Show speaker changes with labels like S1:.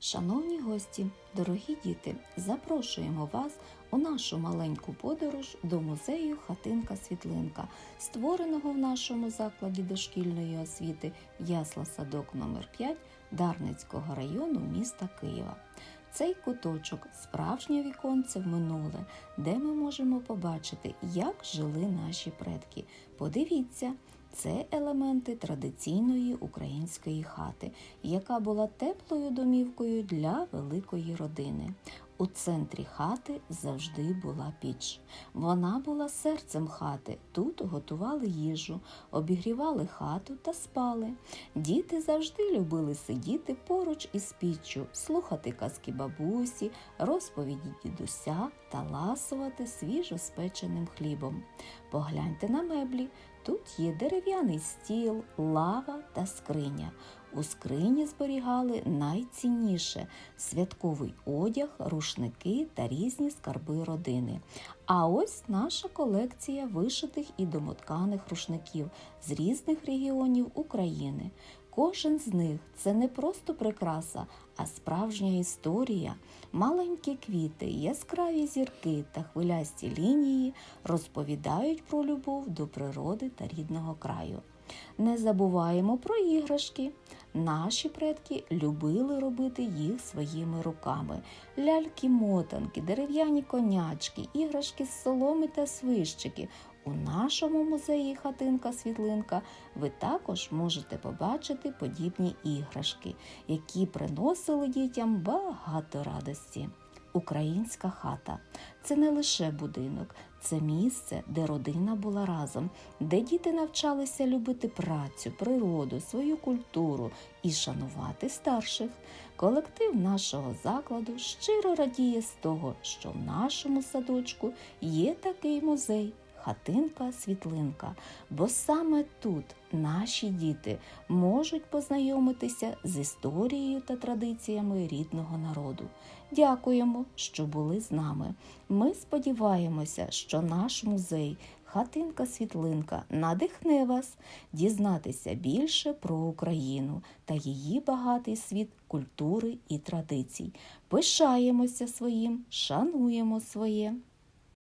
S1: Шановні гості, дорогі діти, запрошуємо вас у нашу маленьку подорож до музею Хатинка Світлинка, створеного в нашому закладі дошкільної освіти Ясла Садок номер 5 Дарницького району міста Києва. Цей куточок справжнє віконце в минуле, де ми можемо побачити, як жили наші предки. Подивіться, це елементи традиційної української хати, яка була теплою домівкою для великої родини. У центрі хати завжди була піч. Вона була серцем хати. Тут готували їжу, обігрівали хату та спали. Діти завжди любили сидіти поруч із піччю, слухати казки бабусі, розповіді дідуся та ласувати свіжо спеченим хлібом. Погляньте на меблі. Тут є дерев'яний стіл, лава та скриня. У скрині зберігали найцінніше святковий одяг, рушники та різні скарби родини. А ось наша колекція вишитих і домотканих рушників з різних регіонів України. Кожен з них це не просто прикраса, а справжня історія. Маленькі квіти, яскраві зірки та хвилясті лінії розповідають про любов до природи та рідного краю. Не забуваємо про іграшки. Наші предки любили робити їх своїми руками: ляльки-мотанки, дерев'яні конячки, іграшки з соломи та свищики. У нашому музеї хатинка світлинка ви також можете побачити подібні іграшки, які приносили дітям багато радості. Українська хата це не лише будинок, це місце, де родина була разом, де діти навчалися любити працю, природу, свою культуру і шанувати старших. Колектив нашого закладу щиро радіє з того, що в нашому садочку є такий музей. Хатинка світлинка, бо саме тут наші діти можуть познайомитися з історією та традиціями рідного народу. Дякуємо, що були з нами. Ми сподіваємося, що наш музей Хатинка Світлинка надихне вас дізнатися більше про Україну та її багатий світ культури і традицій. Пишаємося своїм, шануємо своє.